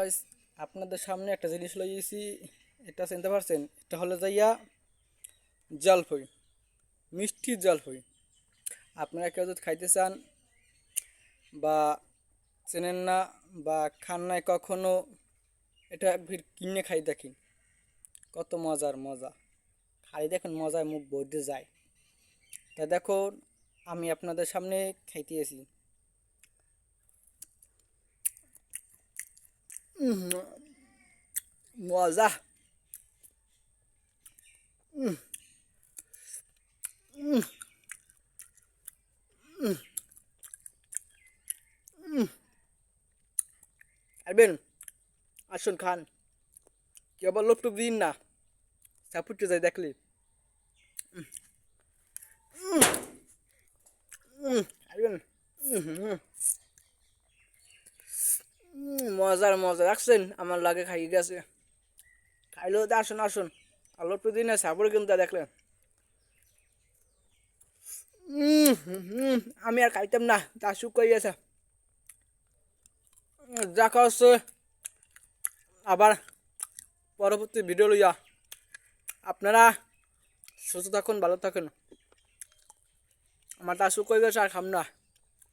Guys আপনাদের সামনে একটা জিনিস লইয়েছি এটা চিনতে পারছেন? এটা হলো যাইয়া জলফই, মিষ্টি জলফই। আপনারা কেউ যদি খাইতে চান বা চেনেন না বা খান নাই কখনো, এটা ভিড় কিনে খাই দেখেন কত মজার মজা। খাই দেখুন মজায় মুখ বইতে যায়। তা দেখুন, আমি আপনাদের সামনে খাইতে এসি উম। উম। আসবেন আসুন খান কি আবার লোক টুক দিন না চাপুটে যায় দেখলি। আসবেন মজার মজা রাখছেন আমার লাগে খাই গেছে। খাইলেও তো আসুন আসুন। আলো প্রতিদিন সাপড়ে কিন্তু দেখলেন। আমি আর খাইতাম না। তা শুকাই গেছে। উম, দেখা হচ্ছে। আবার পরবর্তী ভিডিও লইয়া আপনারা সুস্থ থাকুন ভালো থাকুন। আমার তা শুকাই গেছে আর খাম না।